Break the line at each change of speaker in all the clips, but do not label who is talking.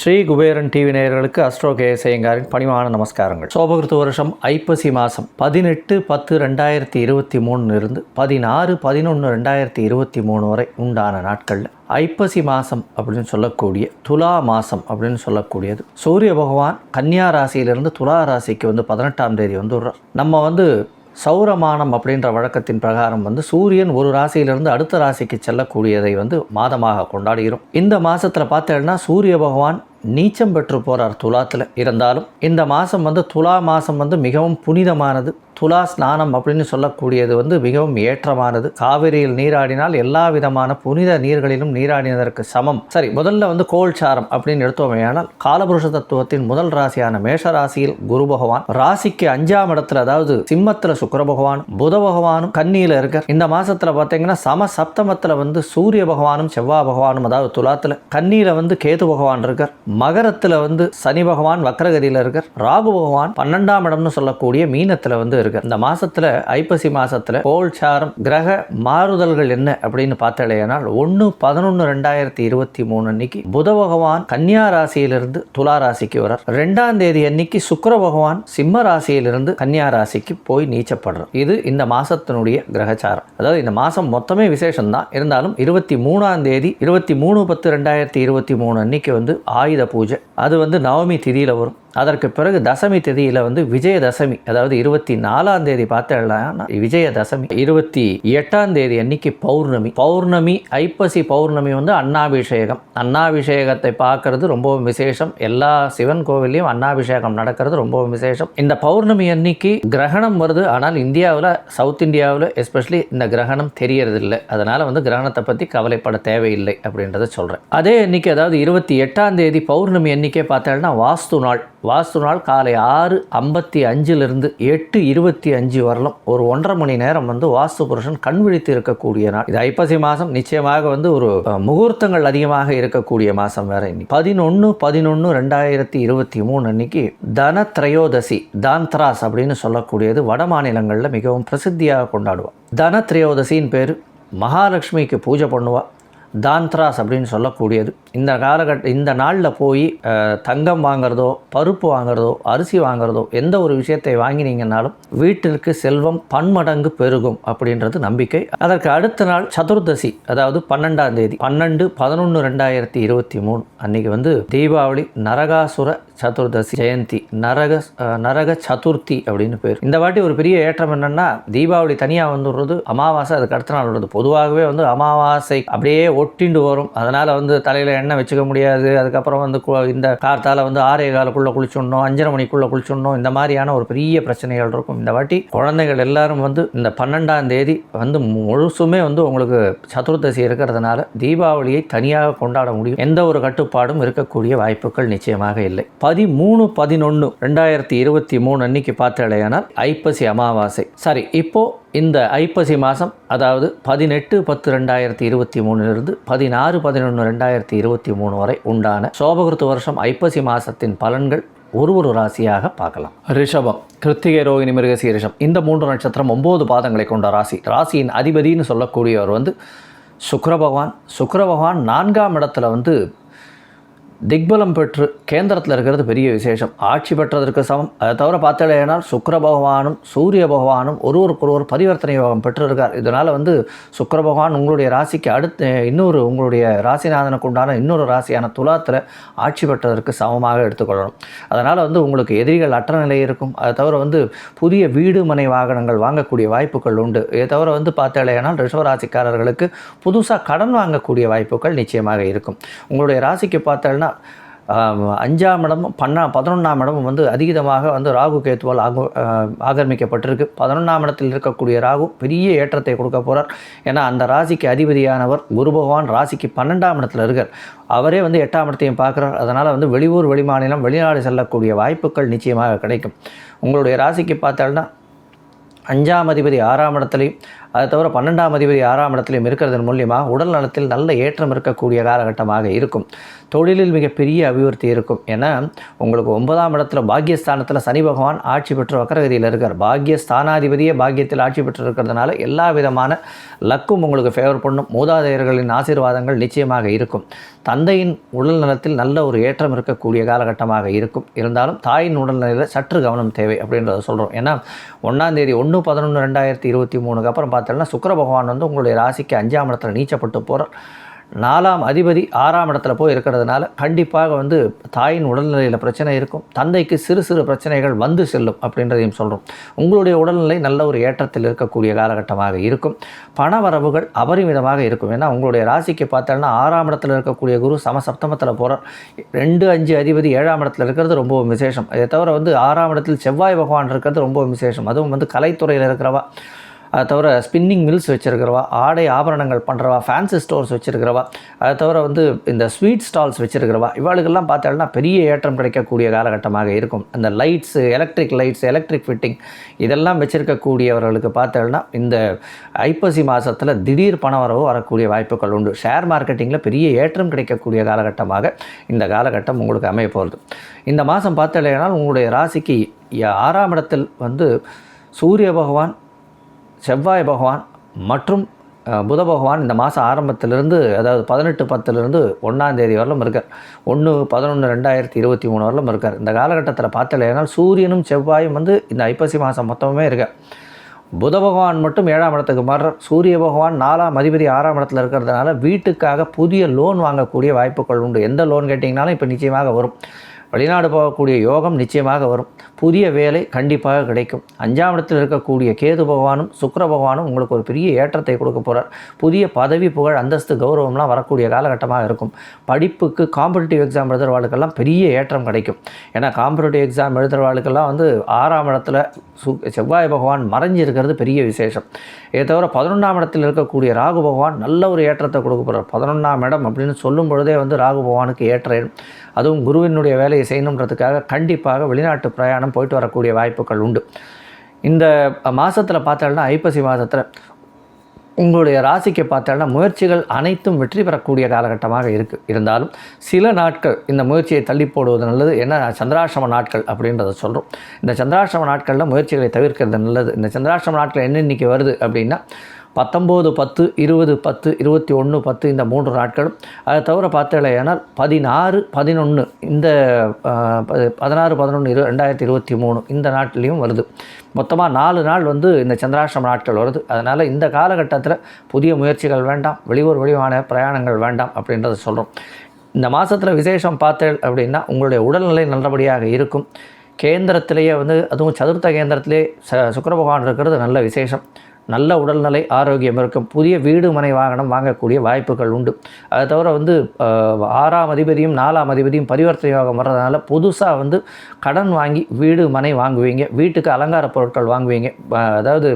Sri Kuberan TV நேயர்களுக்கு astro கேசையங்காரின் பணிவான நமஸ்காரங்கள். சோபகிருத்து வருஷம் ஐப்பசி மாதம் பதினெட்டு பத்து ரெண்டாயிரத்தி இருபத்தி மூணுலேருந்து பதினாறு பதினொன்று ரெண்டாயிரத்தி இருபத்தி மூணு வரை உண்டான நாட்களில் ஐப்பசி மாதம் அப்படின்னு சொல்லக்கூடிய துலா மாதம் அப்படின்னு சொல்லக்கூடியது. சூரிய பகவான் கன்னியா ராசியிலிருந்து துலா ராசிக்கு வந்து பதினெட்டாம் தேதி வந்துடுறார். நம்ம வந்து சௌரமானம் அப்படின்ற வழக்கத்தின் பிரகாரம் வந்து சூரியன் ஒரு ராசியிலிருந்து அடுத்த ராசிக்கு செல்லக்கூடியதை வந்து மாதமாக கொண்டாடுகிறோம். இந்த மாதத்தில் பார்த்தேன்னா சூரிய பகவான் நீச்சம் பெற்று போகிறார் துலாத்தில். இருந்தாலும் இந்த மாதம் வந்து துலா மாதம் வந்து மிகவும் புனிதமானது. துலா ஸ்நானம் அப்படின்னு சொல்லக்கூடியது வந்து மிகவும் ஏற்றமானது. காவிரியில் நீராடினால் எல்லா விதமான புனித நீர்களிலும் நீராடினதற்கு சமம். சரி முதல்ல வந்து கோல்சாரம் அப்படின்னு எடுத்தோமேயானால் காலபுருஷ தத்துவத்தின் முதல் ராசியான மேஷ ராசியில் குரு பகவான் ராசிக்கு அஞ்சாம் இடத்துல அதாவது சிம்மத்தில் சுக்கர பகவான் புத பகவானும் கன்னியில் இருக்க இந்த மாசத்துல பார்த்தீங்கன்னா சம சப்தமத்தில் வந்து சூரிய பகவானும் செவ்வாய் பகவானும் அதாவது துலாத்தில் கன்னியில் வந்து கேது பகவான் இருக்கார். மகரத்தில் வந்து சனி பகவான் வக்ரகதியில் இருக்கார். ராகு பகவான் பன்னெண்டாம் இடம்னு சொல்லக்கூடிய மீனத்தில் வந்து இருக்கார். இந்த மாசத்துல ஐப்பசி மாசத்துல கோல்சாரம் கிரக மாறுதல்கள் என்ன அப்படின்னு பார்த்தாலேனால் ஒன்று பதினொன்று ரெண்டாயிரத்தி இருபத்தி மூணு அன்னைக்கு புத பகவான் கன்னியா ராசியிலிருந்து துலா ராசிக்கு வரார் ரெண்டாம் தேதி அன்னைக்கு சுக்கர பகவான் சிம்ம ராசியிலிருந்து கன்னியா ராசிக்கு போய் நீச்சப்படுறார். இது இந்த மாசத்தினுடைய கிரகச்சாரம். அதாவது இந்த மாசம் மொத்தமே விசேஷம் தான் இருந்தாலும் இருபத்தி மூணாம் தேதி இருபத்தி மூணு பத்து ரெண்டாயிரத்தி இருபத்தி மூணு அன்னைக்கு வந்து ஆயுத பூஜை. அது வந்து நவமி திதியில் வரும். அதற்கு பிறகு தசமி திதியில் வந்து விஜயதசமி அதாவது இருபத்தி நாலாம் தேதி பார்த்தேன்னா விஜயதசமி இருபத்தி எட்டாம் தேதி அன்னைக்கு பௌர்ணமி. பௌர்ணமி ஐப்பசி பௌர்ணமி வந்து அன்னாபிஷேகம். அன்னாபிஷேகத்தை பார்க்கறது ரொம்பவும் விசேஷம். எல்லா சிவன் கோவில்லையும் அன்னாபிஷேகம் நடக்கிறது ரொம்பவும் விசேஷம். இந்த பௌர்ணமி அன்னைக்கு கிரகணம் வருது. ஆனால் இந்தியாவில் சவுத் இந்தியாவில் எஸ்பெஷலி இந்த கிரகணம் தெரியறதில்லை. அதனால் வந்து கிரகணத்தை பற்றி கவலைப்பட தேவையில்லை அப்படின்றத சொல்கிறேன் அதே அன்னைக்கு அதாவது இருபத்தி எட்டாம் தேதி பௌர்ணமி அன்னைக்கே பார்த்தேன்னா வாஸ்து நாள். வாஸ்து நாள் காலை ஆறு ஐம்பத்தி அஞ்சிலிருந்து எட்டு இருபத்தி அஞ்சு வரலும் ஒரு ஒன்றரை மணி நேரம் வந்து வாஸ்து புருஷன் கண் விழித்து இருக்கக்கூடிய நாள். இது ஐப்பசி மாதம். நிச்சயமாக வந்து ஒரு முகூர்த்தங்கள் அதிகமாக இருக்கக்கூடிய மாதம் வேற இன்னைக்கு. பதினொன்று பதினொன்று ரெண்டாயிரத்தி இருபத்தி மூணு அன்னைக்கு தன திரையோதசி தாந்த்ராஸ் அப்படின்னு சொல்லக்கூடியது வட மாநிலங்களில் மிகவும் பிரசித்தியாக கொண்டாடுவாள் தன திரையோதசின்னு பேர் மகாலட்சுமிக்கு பூஜை பண்ணுவாள் தாந்த்ராஸ் அப்படின்னு சொல்லக்கூடியது. இந்த காலகட்ட இந்த நாளில் போய் தங்கம் வாங்குறதோ பருப்பு வாங்குறதோ அரிசி வாங்குறதோ எந்த ஒரு விஷயத்தை வாங்கினீங்கன்னாலும் வீட்டிற்கு செல்வம் பன்மடங்கு பெருகும் அப்படின்றது நம்பிக்கை. அதற்கு அடுத்த நாள் சதுர்தசி அதாவது பன்னெண்டாம் தேதி பன்னெண்டு பதினொன்று ரெண்டாயிரத்தி இருபத்தி மூணு அன்னைக்கு வந்து தீபாவளி நரகாசுர சதுர்தசி ஜெயந்தி நரக நரக சதுர்த்தி அப்படின்னு பேர். இந்த வாட்டி ஒரு பெரிய ஏற்றம் என்னன்னா தீபாவளி தனியாக வந்துடுறது அமாவாசை அதுக்கு அடுத்த நாள் வருது. பொதுவாகவே வந்து அமாவாசை அப்படியே ஒட்டிண்டு வரும். அதனால் வந்து தலையில் எண்ணெய் வச்சுக்க முடியாது. அதுக்கப்புறம் வந்து கு- இந்த கார்த்தால வந்து ஆறே காலுக்குள்ளே குளிச்சுடணும் அஞ்சரை மணிக்குள்ளே குளிச்சுடணும். இந்த மாதிரியான ஒரு பெரிய பிரச்சனைகள் இருக்கும். இந்த வாட்டி குழந்தைகள் எல்லாரும் வந்து இந்த பன்னெண்டாம் தேதி வந்து முழுசுமே வந்து உங்களுக்கு சதுர்தசி இருக்கிறதுனால தீபாவளியை தனியாக கொண்டாட முடியும். எந்த ஒரு கட்டுப்பாடும் இருக்கக்கூடிய வாய்ப்புகள் நிச்சயமாக இல்லை. பதிமூணு பதினொன்று ரெண்டாயிரத்தி இருபத்தி மூணு அன்னைக்கு பார்த்தாலேயானால் ஐப்பசி அமாவாசை. சரி இப்போ இந்த ஐப்பசி மாதம் அதாவது பதினெட்டு பத்து ரெண்டாயிரத்தி இருபத்தி மூணுலேருந்து பதினாறு பதினொன்று ரெண்டாயிரத்தி இருபத்தி மூணு வரை உண்டான சோபகிருத்து வருஷம் ஐப்பசி மாதத்தின் பலன்கள் ஒரு ஒரு ராசியாக பார்க்கலாம். ரிஷபம் கிருத்திகை ரோகிணி மிருகசீரிஷம் இந்த மூன்று நட்சத்திரம் ஒம்பது பாதங்களை கொண்ட ராசி. ராசியின் அதிபதின்னு சொல்லக்கூடியவர் வந்து சுக்கர பகவான். சுக்கர பகவான் நான்காம் இடத்துல வந்து திக்பலம் பெற்று கேந்திரத்தில் இருக்கிறது பெரிய விசேஷம். ஆட்சி பெற்றதற்கு சமம். அதை தவிர பார்த்தாலேனால் சுக்கர பகவானும் சூரிய பகவானும் ஒருவருக்கொருவர் பரிவர்த்தனை யோகம் பெற்றிருக்கார். இதனால் வந்து சுக்கர பகவான் உங்களுடைய ராசிக்கு அடுத்து இன்னொரு உங்களுடைய ராசிநாதனுக்கு உண்டான இன்னொரு ராசியான துலாத்தில் ஆட்சி பெற்றதற்கு சமமாக எடுத்துக்கொள்ளணும். அதனால் வந்து உங்களுக்கு எதிரிகள் அற்ற நிலை இருக்கும். அதை தவிர வந்து புதிய வீடு மனை வாகனங்கள் வாங்கக்கூடிய வாய்ப்புகள் உண்டு. இதை தவிர வந்து பார்த்தாலேனால் ரிஷவராசிக்காரர்களுக்கு புதுசாக கடன் வாங்கக்கூடிய வாய்ப்புகள் நிச்சயமாக இருக்கும். உங்களுடைய ராசிக்கு பார்த்தால்னா ஆனால் அஞ்சாம் இடமும் பன்னா பதினொன்றாம் இடமும் வந்து அதிகமாக வந்து ராகு கேத்துவால் ஆகு ஆகிரமிக்கப்பட்டிருக்கு ஆக்கிரமிக்கப்பட்டிருக்கு. பதினொன்றாம் இடத்தில் இருக்கக்கூடிய ராகு பெரிய ஏற்றத்தை கொடுக்க போகிறார் ஏன்னா அந்த ராசிக்கு அதிபதியானவர் குரு பகவான் ராசிக்கு பன்னெண்டாம் இடத்தில் இருக்கார். அவரே வந்து எட்டாம் இடத்தையும் பார்க்குறார். அதனால் வந்து வெளியூர் வெளிமாநிலம் வெளிநாடு செல்லக்கூடிய வாய்ப்புகள் நிச்சயமாக கிடைக்கும். உங்களுடைய ராசிக்கு பார்த்தால்னா அஞ்சாம் அதிபதி ஆறாம் இடத்துலையும் அதை தவிர பன்னெண்டாம் அதிபதி ஆறாம் இடத்திலும் இருக்கிறதன் மூலியமாக உடல் நலத்தில் நல்ல ஏற்றம் இருக்கக்கூடிய காலகட்டமாக இருக்கும். தொழிலில் மிகப்பெரிய அபிவிருத்தி இருக்கும். ஏன்னா உங்களுக்கு ஒன்பதாம் இடத்துல பாக்கியஸ்தானத்தில் சனி பகவான் ஆட்சி பெற்று வக்கரகதியில் இருக்கார். பாக்கிய ஸ்தானாதிபதியே பாக்கியத்தில் ஆட்சி பெற்று இருக்கிறதுனால எல்லா விதமான லக்கும் உங்களுக்கு ஃபேவர் பண்ணும். மூதாதையர்களின் ஆசீர்வாதங்கள் நிச்சயமாக இருக்கும். தந்தையின் உடல் நலத்தில் நல்ல ஒரு ஏற்றம் இருக்கக்கூடிய காலகட்டமாக இருக்கும். இருந்தாலும் தாயின் உடல்நிலையில் சற்று கவனம் தேவை அப்படின்றத சொல்கிறோம் ஏன்னா ஒன்றாந்தேதி ஒன்று பதினொன்று ரெண்டாயிரத்தி இருபத்தி மூணுக்கு அப்புறம் பார்த்தோம்னா சுக்கர பகவான் வந்து உங்களுடைய ராசிக்கு அஞ்சாம் இடத்துல நீச்சப்பட்டு போகிறார் நாலாம் அதிபதி ஆறாம் இடத்துல போய் இருக்கிறதுனால கண்டிப்பாக வந்து தாயின் உடல்நிலையில் பிரச்சனை இருக்கும். தந்தைக்கு சிறு சிறு பிரச்சனைகள் வந்து செல்லும் அப்படின்றதையும் சொல்கிறோம் உங்களுடைய உடல்நிலை நல்ல ஒரு ஏற்றத்தில் இருக்கக்கூடிய காலகட்டமாக இருக்கும். பண வரவுகள் அபரிமிதமாக இருக்கும். ஏன்னா உங்களுடைய ராசிக்கு பார்த்தோன்னா ஆறாம் இடத்துல இருக்கக்கூடிய குரு சமசப்தமத்தில் போகிறார் ரெண்டு அஞ்சு அதிபதி ஏழாம் இடத்துல இருக்கிறது ரொம்ப விசேஷம். அதை தவிர வந்து ஆறாம் இடத்தில் செவ்வாய் பகவான் இருக்கிறது ரொம்ப விசேஷம். அதுவும் வந்து கலைத்துறையில் இருக்கிறவா? அதை தவிர ஸ்பின்னிங் மில்ஸ் வச்சுருக்கிறவா ஆடை ஆபரணங்கள் பண்ணுறவா ஃபேன்சி ஸ்டோர்ஸ் வச்சுருக்கிறவா அதை தவிர வந்து இந்த ஸ்வீட் ஸ்டால்ஸ் வச்சுருக்கிறவா இவாளுக்கெல்லாம் பார்த்தோம்னா பெரிய ஏற்றம் கிடைக்கக்கூடிய காலகட்டமாக இருக்கும். அந்த lights electric lights electric fitting இதெல்லாம் வச்சுருக்கக்கூடியவர்களுக்கு பார்த்தோம்னா இந்த ஐப்பசி மாதத்தில் திடீர் பண வரவு வரக்கூடிய வாய்ப்புகள் உண்டு. ஷேர் மார்க்கெட்டிங்கில் பெரிய ஏற்றம் கிடைக்கக்கூடிய காலகட்டமாக இந்த காலகட்டம் உங்களுக்கு அமைய போகிறது இந்த மாதம் பார்த்தலையானால் உங்களுடைய ராசிக்கு ஆறாம் இடத்தில் வந்து சூரிய பகவான் செவ்வாய் பகவான் மற்றும் புத பகவான் இந்த மாதம் ஆரம்பத்திலிருந்து அதாவது பதினெட்டு பத்துலேருந்து ஒன்றாந்தேதி வரலும் இருக்கார். ஒன்று பதினொன்று ரெண்டாயிரத்தி இருபத்தி மூணு வரலும் இருக்கார். இந்த காலகட்டத்தில் பார்த்தலையானால் சூரியனும் செவ்வாயும் வந்து இந்த ஐப்பசி மாதம் மொத்தமே இருக்கார். புத பகவான் மட்டும் ஏழாம் இடத்துக்கு மாறுற சூரிய பகவான் நாலாம் அதிபதி ஆறாம் இடத்துல இருக்கிறதுனால வீட்டுக்காக புதிய லோன் வாங்கக்கூடிய வாய்ப்புகள் உண்டு. எந்த லோன் கேட்டிங்கனாலும் இப்போ நிச்சயமாக வரும். வெளிநாடு போகக்கூடிய யோகம் நிச்சயமாக வரும். புதிய வேலை கண்டிப்பாக கிடைக்கும். அஞ்சாம் இடத்தில் இருக்கக்கூடிய கேது பகவானும் சுக்கர பகவானும் உங்களுக்கு ஒரு பெரிய ஏற்றத்தை கொடுக்க போகிறார் புதிய பதவி புகழ் அந்தஸ்து கௌரவம்லாம் வரக்கூடிய காலகட்டமாக இருக்கும். படிப்புக்கு காம்படிட்டிவ் எக்ஸாம் எழுதுறவாளுக்கெல்லாம் பெரிய ஏற்றம் கிடைக்கும். ஏன்னா காம்படிட்டிவ் எக்ஸாம் எழுதுறவாளுக்கெல்லாம் வந்து ஆறாம் இடத்துல சு செவ்வாய் பகவான் மறைஞ்சிருக்கிறது பெரிய விசேஷம். இதை தவிர பதினொன்றாம் இடத்தில் இருக்கக்கூடிய ராகு பகவான் நல்ல ஒரு ஏற்றத்தை கொடுக்க போகிறார் பதினொன்றாம் இடம் அப்படின்னு சொல்லும் பொழுதே வந்து ராகு பகவானுக்கு ஏற்ற இடம். அதுவும் குருவினுடைய வேலையை செய்யணுன்றதுக்காக கண்டிப்பாக வெளிநாட்டு பிரயாணம் போயிட்டு வரக்கூடிய வாய்ப்புகள் உண்டு. இந்த மாதத்தில் பார்த்தோம்னா ஐப்பசி மாதத்தில் உங்களுடைய ராசிக்கு பார்த்தோம்னா முயற்சிகள் அனைத்தும் வெற்றி பெறக்கூடிய காலகட்டமாக இருக்குது இருந்தாலும் சில நாட்கள் இந்த முயற்சியை தள்ளி போடுவது நல்லது. ஏன்னா சந்திராசிரம நாட்கள் அப்படின்றத சொல்கிறோம் இந்த சந்திராசிரம நாட்களில் முயற்சிகளை தவிர்க்கிறது நல்லது. இந்த சந்திராசிரம நாட்கள் என்ன வருது அப்படின்னா பத்தொம்போது பத்து இருபது பத்து இருபத்தி ஒன்று பத்து இந்த மூன்று நாட்களும். அதை தவிர பார்த்தலையானால் பதினாறு பதினொன்று இந்த பதினாறு பதினொன்று இரு ரெண்டாயிரத்தி இருபத்தி மூணு இந்த நாட்டிலையும் வருது. மொத்தமாக நாலு நாள் வந்து இந்த சந்திராஷ்டிரம நாட்கள் வருது. அதனால் இந்த காலகட்டத்தில் புதிய முயற்சிகள் வேண்டாம் வெளியூர் வெளிவான பிரயாணங்கள் வேண்டாம் அப்படின்றத சொல்கிறோம் இந்த மாதத்தில் விசேஷம் பார்த்தேன் அப்படின்னா உங்களுடைய உடல்நிலை நல்லபடியாக இருக்கும். கேந்திரத்திலேயே வந்து அதுவும் சதுர்த்த கேந்திரத்திலே ச சுக்கர பகவான் இருக்கிறது நல்ல விசேஷம். நல்ல உடல்நிலை ஆரோக்கியம் இருக்கும். புதிய வீடு மனை வாகனம் வாங்கக்கூடிய வாய்ப்புகள் உண்டு. அதை தவிர வந்து ஆறாம் அதிபதியும் நாலாம் அதிபதியும் பரிவர்த்தனை யோகம் வர்றதுனால புதுசாக வந்து கடன் வாங்கி வீடு மனை வாங்குவீங்க. வீட்டுக்கு அலங்கார பொருட்கள் வாங்குவீங்க. அதாவது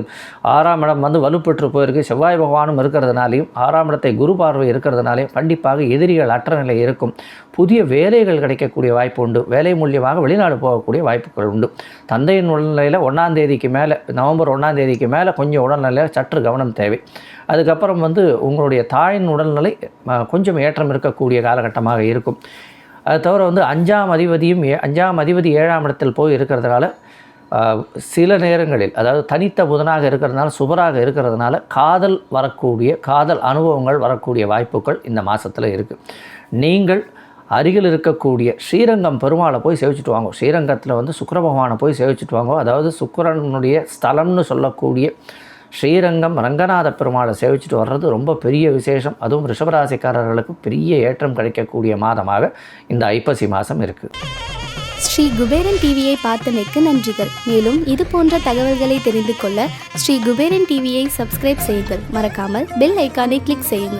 ஆறாம் இடம் வந்து வலுப்பெற்று போயிருக்கு. செவ்வாய் பகவானும் இருக்கிறதுனாலையும் ஆறாம் இடத்தை குரு பார்வை இருக்கிறதுனாலையும் கண்டிப்பாக எதிரிகள் அற்ற நிலை இருக்கும். புதிய வேலைகள் கிடைக்கக்கூடிய வாய்ப்பு உண்டு. வேலை மூலியமாக வெளிநாடு போகக்கூடிய வாய்ப்புகள் உண்டு. தந்தையின் உடல்நிலையில் ஒன்றாம் தேதிக்கு மேலே நவம்பர் ஒன்றாம் தேதிக்கு மேலே கொஞ்சம் உடல்நிலையில் சற்று கவனம் தேவை. அதுக்கப்புறம் வந்து உங்களுடைய தாயின் உடல்நிலை கொஞ்சம் ஏற்றம் இருக்கக்கூடிய காலகட்டமாக இருக்கும். அது தவிர வந்து அஞ்சாம் அதிபதியும் அஞ்சாம் அதிபதி ஏழாம் இடத்தில் போய் இருக்கிறதுனால சில நேரங்களில் அதாவது தனித்த புதனாக இருக்கிறதுனால சுபராக இருக்கிறதுனால காதல் வரக்கூடிய காதல் அனுபவங்கள் வரக்கூடிய வாய்ப்புகள் இந்த மாதத்தில் இருக்குது நீங்கள் அருகில் இருக்கக்கூடிய ஸ்ரீரங்கம் பெருமாளை போய் சேவிச்சுட்டு வாங்க. ஸ்ரீரங்கத்தில் வந்து சுக்கர பகவானை போய் சேவிச்சுட்டு வாங்க. அதாவது சுக்கரனுடைய ஸ்தலம்னு சொல்லக்கூடிய ஸ்ரீரங்கம் ரங்கநாத பெருமாளை சேவிச்சுட்டு வர்றது ரொம்ப பெரிய விசேஷம். அதுவும் ரிஷபராசிக்காரர்களுக்கு பெரிய ஏற்றம் கிடைக்கக்கூடிய மாதமாக இந்த ஐப்பசி மாதம் இருக்குது
ஸ்ரீ குபேரன் டிவியை பார்த்தமைக்கு நன்றிகள். மேலும் இது போன்ற தகவல்களை தெரிந்து கொள்ள ஸ்ரீ குபேரன் டிவியை சப்ஸ்கிரைப் செய்யுங்கள். மறக்காமல் பெல் ஐக்கானை கிளிக் செய்யுங்கள்.